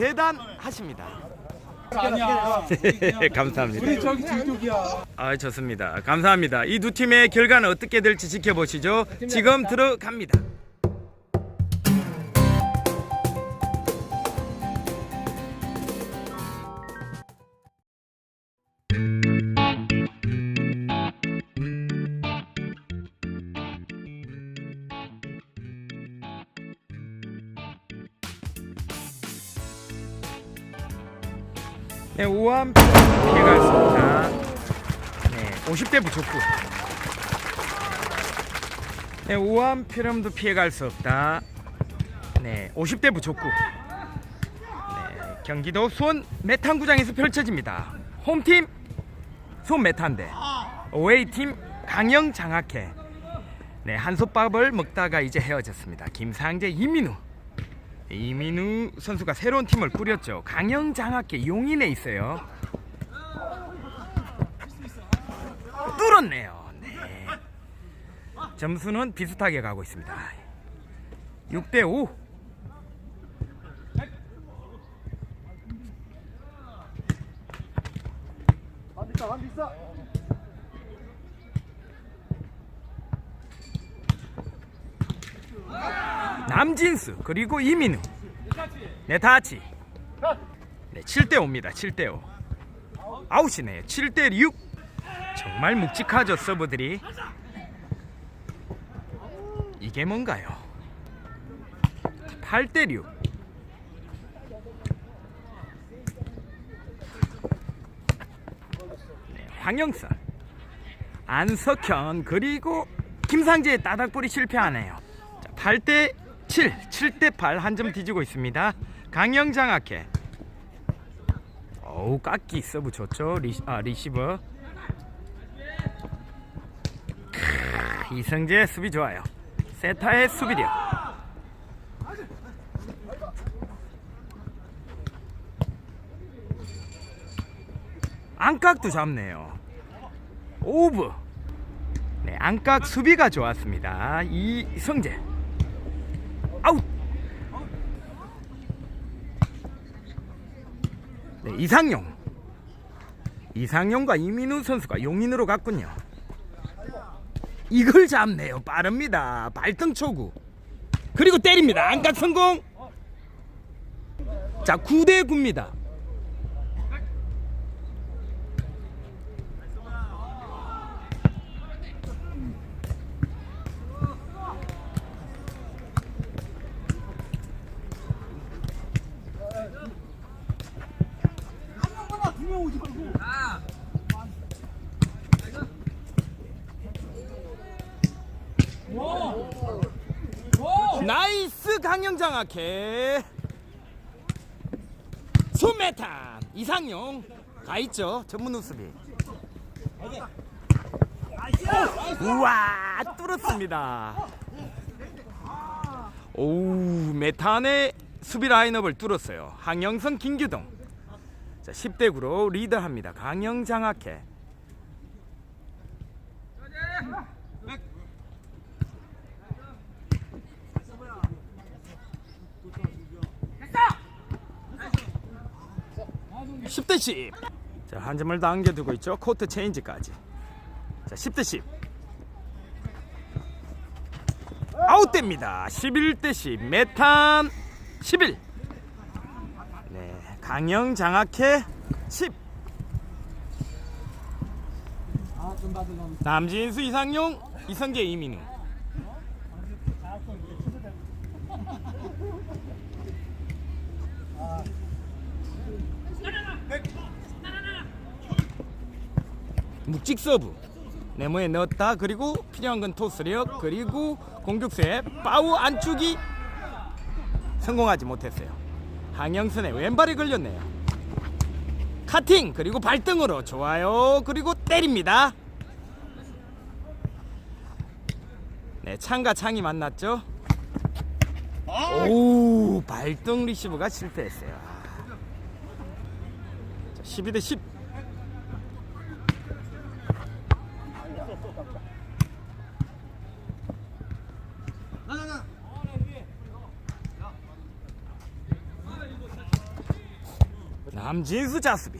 대단하십니다. 아니야. 감사합니다. 우리 저기 뒤쪽이야. 아 좋습니다. 감사합니다. 이 두 팀의 결과는 어떻게 될지 지켜보시죠. 지금 들어갑니다. 수 없다. 네, 50대 부족구. 네, 우한 피럼도 피해갈 수 없다. 네, 50대 부족구. 네, 경기도 수원 메탄구장에서 펼쳐집니다. 홈팀 수원 메탄대, 어웨이팀 강영 장학회. 네, 한솥밥을 먹다가 이제 헤어졌습니다. 김상재, 이민우. 이민우 선수가 새로운 팀을 꾸렸죠. 강영 장학회 용인에 있어요. 뚫었네요. 네. 점수는 비슷하게 가고 있습니다. 6대 5. 남진수 그리고 이민우. 네 다치 네 7대 5입니다. 7대 5 아웃이네요. 7대 6 정말 묵직하죠 서브들이. 이게 뭔가요? 8대 6 네, 황영선. 안석현 그리고 김상재의 따닥볼이 실패하네요. 8대 7, 7대 8 한 점 뒤지고 있습니다. 강영장학회. 어우 깎기 서브 좋죠. 리, 아, 리시버. 크, 이성재 수비 좋아요. 세타의 수비력. 안깍도 잡네요. 오브. 네, 안깍 수비가 좋았습니다. 이성재. 아웃. 네, 이상용. 이상용과 이민우 선수가 용인으로 갔군요. 이걸 잡네요. 빠릅니다. 발등 초구. 그리고 때립니다. 안각 성공. 자, 9대 9입니다. 나이스 강영장학회 손메탄 이상용. 가있죠 전문 우수비 우와 뚫었습니다. 오우 메탄의 수비 라인업을 뚫었어요. 항영선 김규동 자 10대 9로 리드합니다 강영장학회 십대 10. 자, 한 점을 더 안겨두고 있죠. 코트 체인지까지. 자, 10대 10. 아웃됩니다. 11대 10. 메탄 11. 네, 강영 장학회 10. 남진수 이상용 이성재 이민우. 묵직 서브 네모에 넣었다 그리고 필요한 건 토스력 그리고 공격수의 파우 안쪽이 성공하지 못했어요 항영선의 왼발이 걸렸네요. 카팅 그리고 발등으로 좋아요. 그리고 때립니다. 네 창과 창이 만났죠? 오. 발등 리시브가 실패했어요. 자, 12 대 10 남진수 자수비.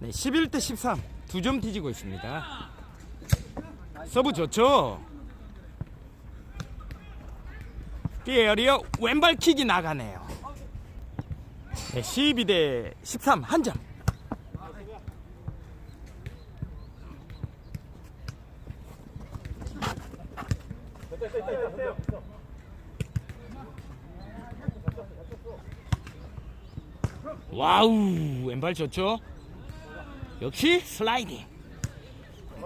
네, 11대 13. 두 점 뒤지고 있습니다. 서브 좋죠? 피에리어 왼발 킥이 나가네요. 네, 12대 13. 한 점. 와우 왼발 좋죠? 역시 슬라이딩.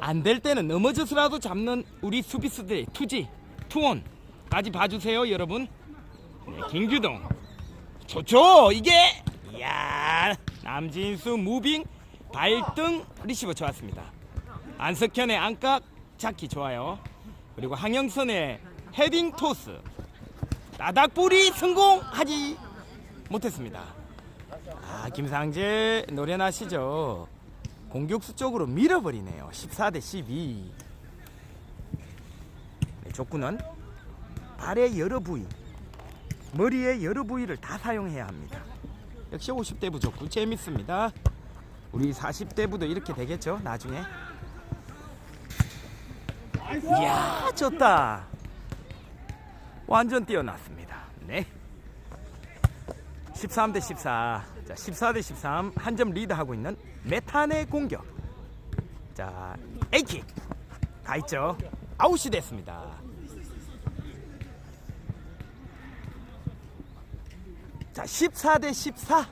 안 될 때는 넘어져서라도 잡는 우리 수비수들의 투지 투혼까지 봐주세요 여러분. 네, 김규동. 좋죠 이게? 이야 남진수 무빙 발등 리시버 좋았습니다. 안석현의 안각 잡기 좋아요. 그리고 황영선의 헤딩 토스. 나닥볼이 성공하지 못했습니다 아, 김상재 노래 나시죠? 공격수 쪽으로 밀어버리네요. 14 대 12. 네, 족구는 발의 여러 부위, 머리의 여러 부위를 다 사용해야 합니다. 역시 50대 부 족구 재밌습니다. 우리 40대 부도 이렇게 되겠죠? 나중에. 이야, 좋다. 완전 뛰어났습니다. 네. 13 대 14. 자, 14대 13. 한 점 리드하고 있는 메탄의 공격. 자, A킥. 가 있죠. 아웃이 됐습니다. 자, 14대 14.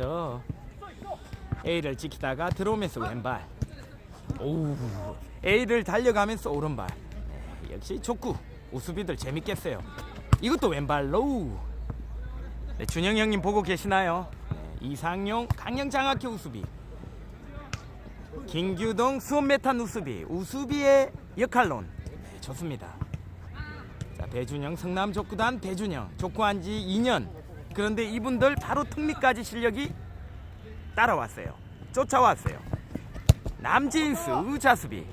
좋죠. A를 지키다가 들어오면서 왼발. 오, A를 달려가면서 오른발. 네, 역시 족구 우수비들 재밌겠어요. 이것도 왼발로. 네, 준영 형님 보고 계시나요? 네, 이상용 강영 장학회 우수비. 김규동 수원 메탄 우수비. 우수비의 역할론. 네, 좋습니다. 자, 배준영 성남 족구단 배준영 족구한 지 2년. 그런데 이분들 바로 특미까지 실력이 따라왔어요. 쫓아왔어요. 남진수 의자수비.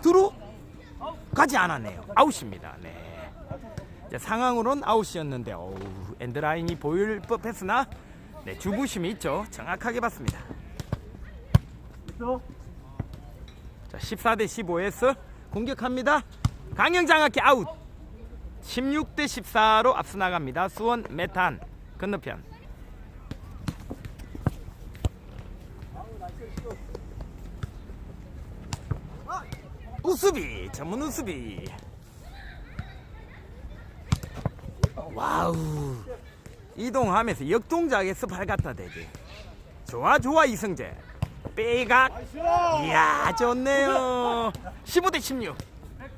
두루 가지 않았네요. 아웃입니다. 네. 자, 상황으론 아웃이었는데 어우, 엔드라인이 보일 법했으나 네, 주부심이 있죠. 정확하게 봤습니다. 자, 14대 15에서 공격합니다. 강영장학회 아웃. 16대 14로 앞서 나갑니다. 수원 메탄 건너편. 우수비 전문 우수비. 와우. 이동하면서 역동작에서 발 갖다 대기. 좋아 좋아 이승재. 빼각. 이야 좋네요. 15대 16.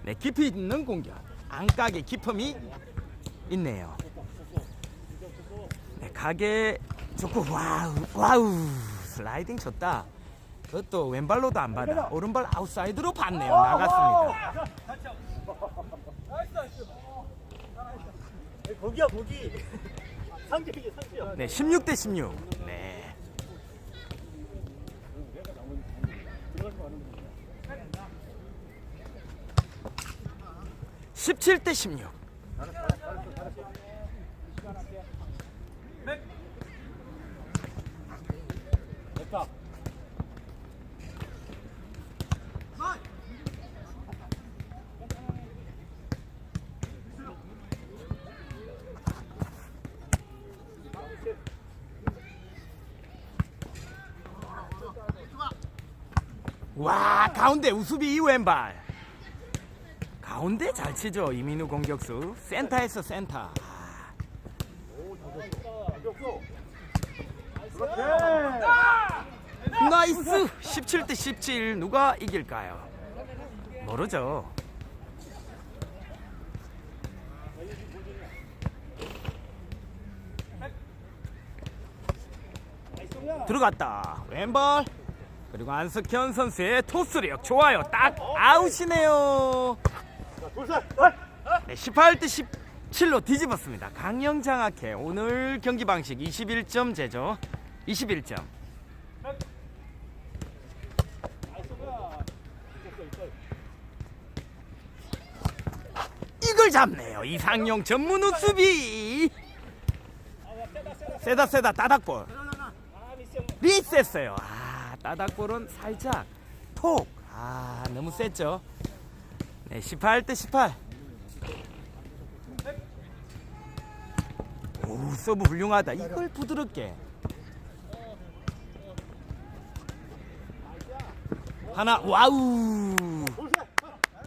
네 깊이 있는 공격. 안각의 깊음이 있네요. 네 가게 좋고 와우 와우 슬라이딩 좋다. 그것도 왼발로도 안 받아. 오른발 아웃사이드로 받네요. 나갔습니다. 거기야 거기 상대이게 상대야 네 16 대 16. 네. 17대 16. 됐다. 와 가운데 우수비 이왼발 가운데 잘 치죠 이민우 공격수. 센터에서 센터. 아, 나이스! 17 대 17 누가 이길까요? 모르죠. 들어갔다. 왼발. 그리고 안석현 선수의 토스력 좋아요. 딱 아웃이네요 네, 18대 17로 뒤집었습니다. 강영장학회 오늘 경기 방식 21점 제죠 21점. 이걸 잡네요. 이상용 전문 우 수비. 세다 세다 따닥볼. 리셋어요. 아 따닥볼은 살짝 톡 아 너무 셌죠 네 18 대 18 오 서브 훌륭하다. 이걸 부드럽게. 하나 와우.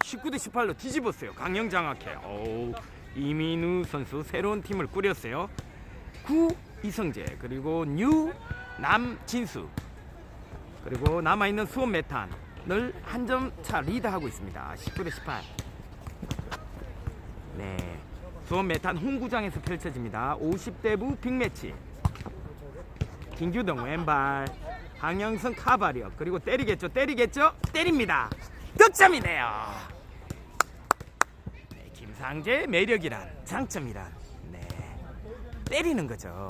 19 대 18로 뒤집었어요. 강영장학회. 오 이민우 선수 새로운 팀을 꾸렸어요. 구 이성재. 그리고 뉴 남진수. 그리고 남아있는 수원 메탄 을한점 차 리드하고 있습니다. 19대 18 네. 수원 메탄 홍구장에서 펼쳐집니다. 50대부 빅매치. 김규동 왼발 황영선 카바리어 그리고 때리겠죠 때리겠죠? 때립니다. 득점이네요. 네, 김상재의 매력이란 장점이란 네. 때리는 거죠.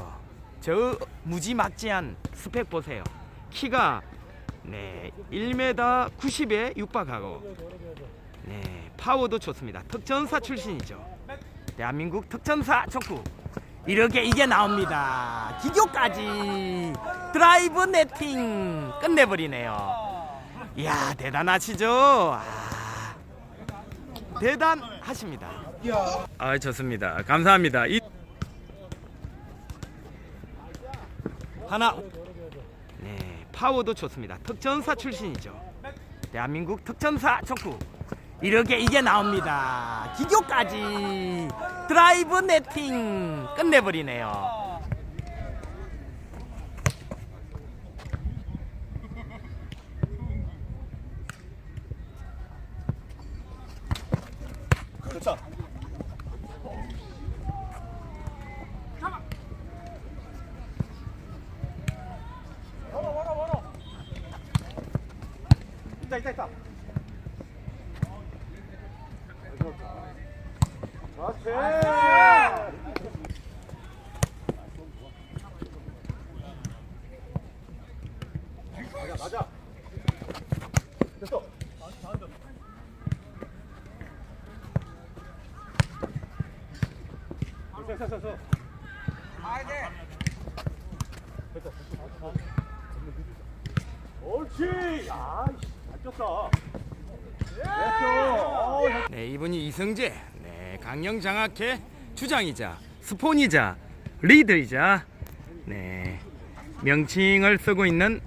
저 무지막지한 스펙 보세요. 키가 네 1m 90에 육박하고. 네 파워도 좋습니다. 특전사 출신이죠. 대한민국 특전사 촉구. 이렇게 이게 나옵니다. 기교까지. 드라이브 네팅 끝내버리네요. 이야 대단하시죠? 아, 대단하십니다. 야. 아 좋습니다. 감사합니다. 이... 하나. 네 파워도 좋습니다. 특전사 출신이죠. 대한민국 특전사 촉구. 이렇게 이게 나옵니다. 기교까지. 드라이브 네팅 끝내버리네요 그렇죠. 있다 있다 있다. 그렇지. 맞아 맞아. 됐어. 네, 이분이 이성재, 네, 강영장학회 주장이자 스폰이자 리더이자 네, 명칭을 쓰고 있는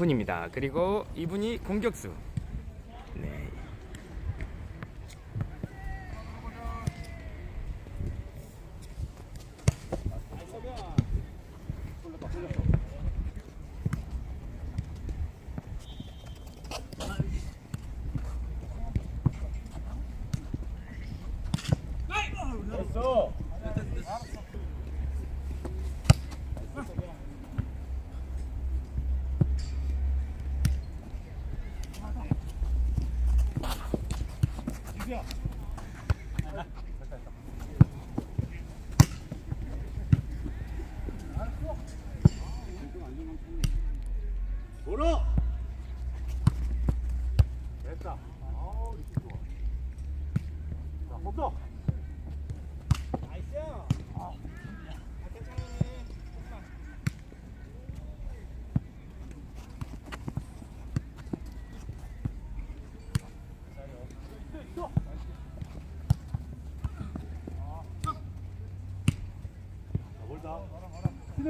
분입니다. 그리고 이분이 공격수.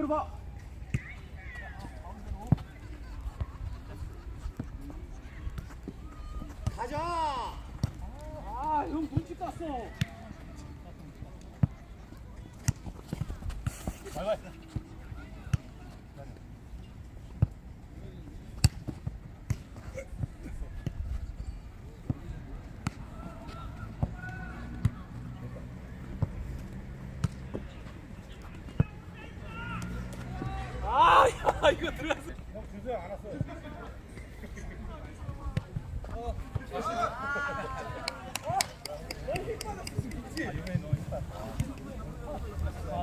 Gurva.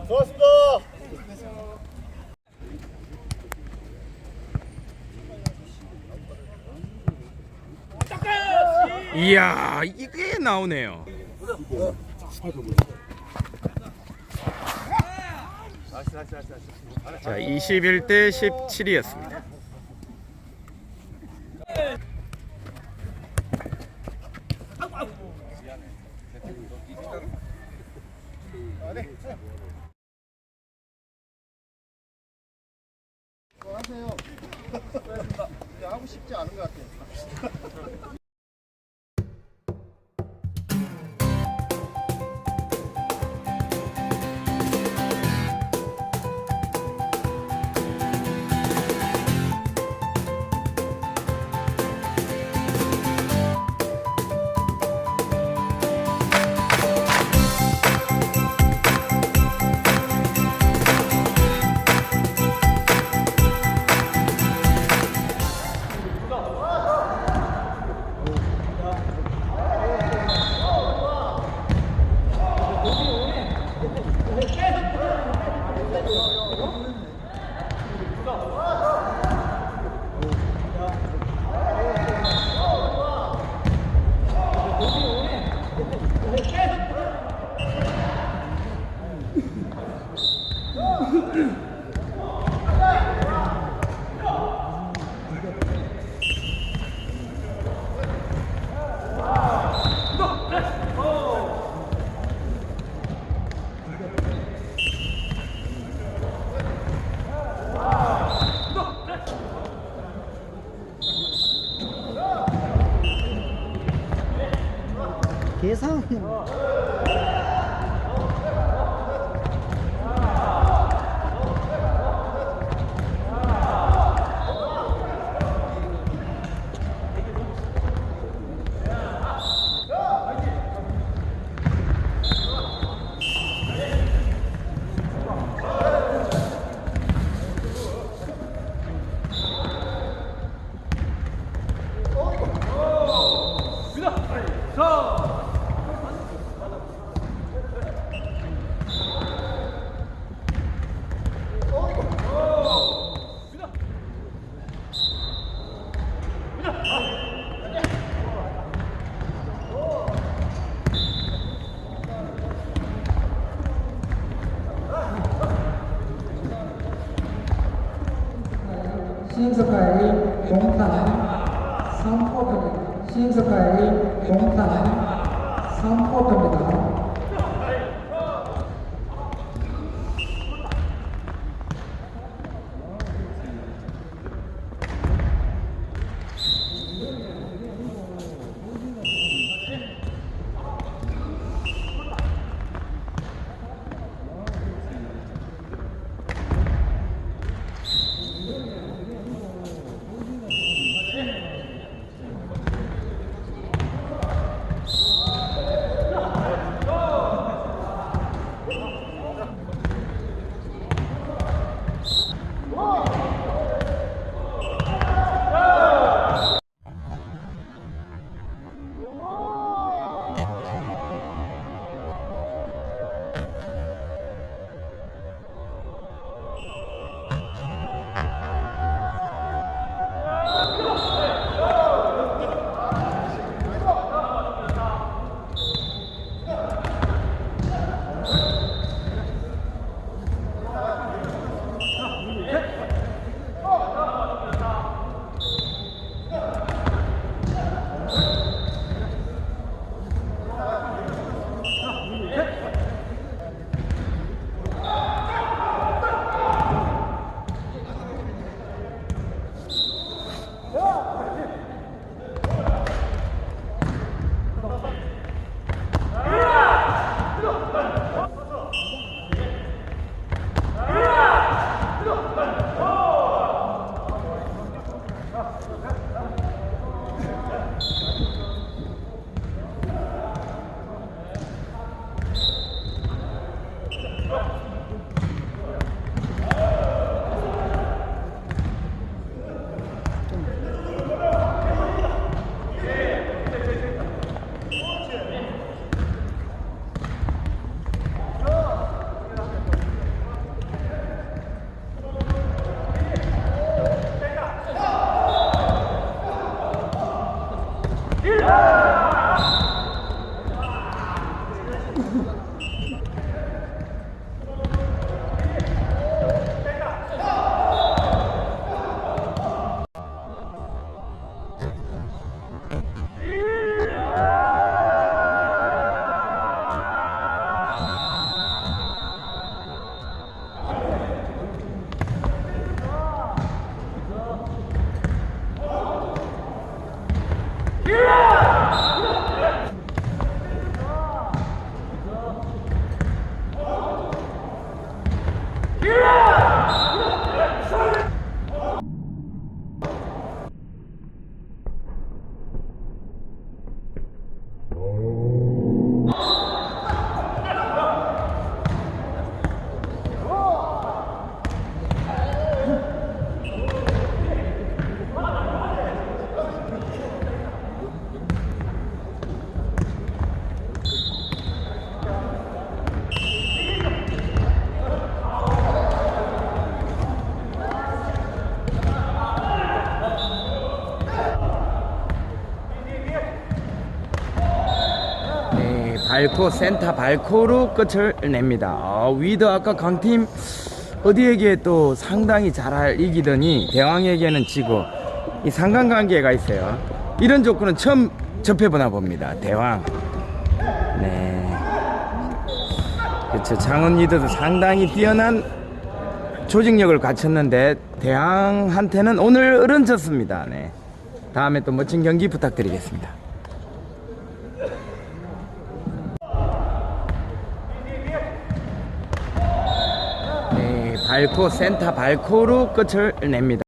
좋습니다. 이야 이게 나오네요. 자 21대 17이었습니다. 3コート目 Thank you. ハハハハ! 밟고 센터 밟고로 끝을 냅니다. 아, 위드 아까 강팀 어디에게 또 상당히 잘 이기더니 대왕에게는 지고 이 상관관계가 있어요. 이런 조건은 처음 접해보나 봅니다. 대왕. 네. 그렇죠. 장원 리더도 상당히 뛰어난 조직력을 갖췄는데 대왕한테는 오늘 어른졌습니다. 네. 다음에 또 멋진 경기 부탁드리겠습니다. 네, 밟고 센터 밟고로 끝을 냅니다.